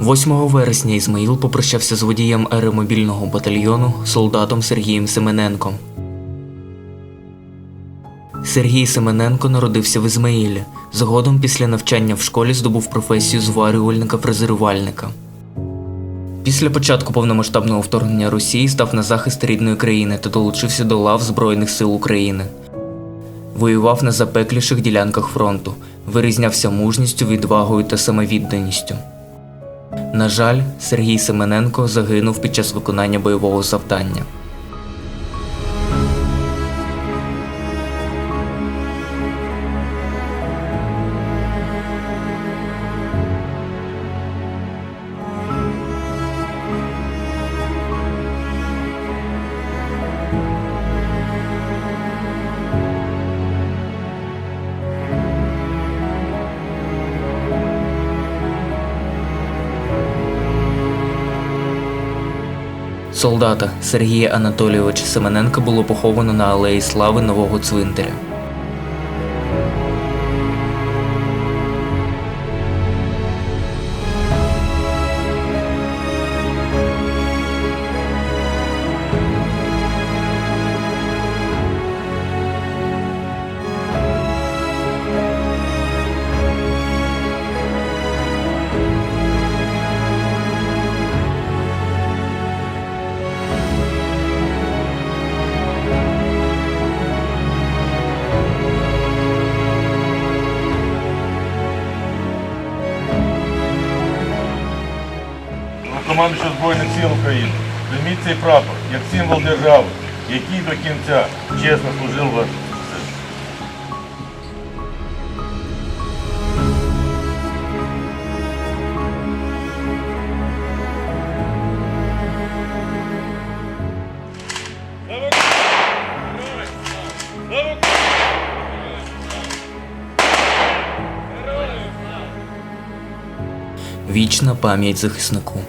8 вересня Ізмаїл попрощався з водієм аеромобільного батальйону солдатом Сергієм Семененком. Сергій Семененко народився в Ізмаїлі. Згодом після навчання в школі здобув професію зварювальника-фрезерувальника. Після початку повномасштабного вторгнення Росії став на захист рідної країни та долучився до лав Збройних сил України. Воював на запекліших ділянках фронту, вирізнявся мужністю, відвагою та самовідданістю. На жаль, Сергій Семененко загинув під час виконання бойового завдання. Солдата Сергія Анатолійовича Семененка було поховано на алеї Слави нового цвинтаря. Командуючий Збройних сил України. Прийміть цей прапор як символ держави, який до кінця чесно служив вас. Вічна пам'ять захиснику.